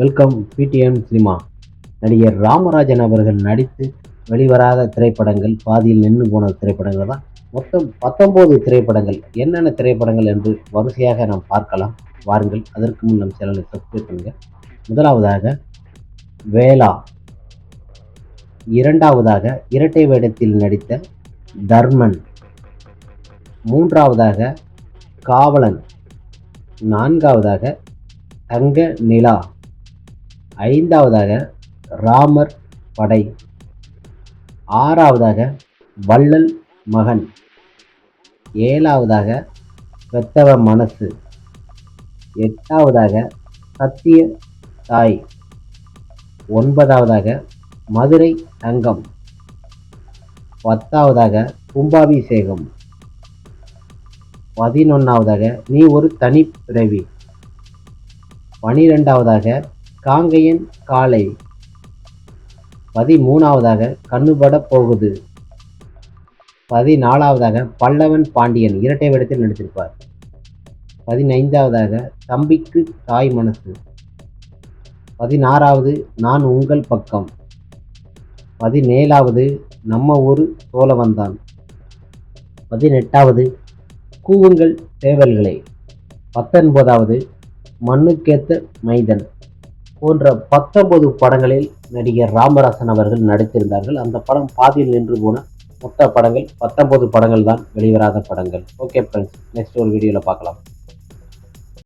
Welcome பிடிஎம் cinema. நடிகர் ராமராஜன் அவர்கள் நடித்து வெளிவராத திரைப்படங்கள் பாதியில் நின்று போன திரைப்படங்கள் தான். மொத்தம் பத்தொம்போது திரைப்படங்கள். என்னென்ன திரைப்படங்கள் என்று வரிசையாக நாம் பார்க்கலாம். வாருங்கள் அதற்கு முன் நம் சேனலை சப்ஸ்கிரைப் பண்ணுங்கள். முதலாவதாக வேளா. இரண்டாவதாக இரட்டை வேடத்தில் நடித்த தர்மன். மூன்றாவதாக காவலன். நான்காவதாக தங்க நிலா. ஐந்தாவதாக ராமர் படை. ஆறாவதாக வள்ளல் மகன். ஏழாவதாக பெத்தவ மனசு. எட்டாவதாக சத்திய தாய். ஒன்பதாவதாக மதுரை தங்கம். பத்தாவதாக கும்பாபிஷேகம். பதினொன்றாவதாக நீ ஒரு தனி பிறவி பனிரெண்டாவதாக காங்கையன் காலை பதிமூணாவதாக கண்ணுபட போகுது. பதினாலாவதாக பல்லவன் பாண்டியன் இரட்டை வேடத்தில் நடித்திருப்பார். பதினைந்தாவதாக தம்பிக்கு தாய் மனசு. பதினாறாவது நான் உங்கள் பக்கம். பதினேழாவது நம்ம ஊர் சோழவந்தான் பதினெட்டாவது கூவுங்கள் தேவல்களே. பத்தொன்பதாவது மண்ணுக்கேத்த மைதன். போன்ற பத்தொன்பது படங்களில் நடிகர் ராமராசன் அவர்கள் நடித்திருந்தார்கள். அந்த படம் பாதியில் நின்று போன மொத்த படங்கள் பத்தொன்பது படங்கள் தான் வெளிவராத படங்கள். ஓகே ஃப்ரெண்ட்ஸ் நெக்ஸ்ட் ஒரு வீடியோவில் பார்க்கலாம்.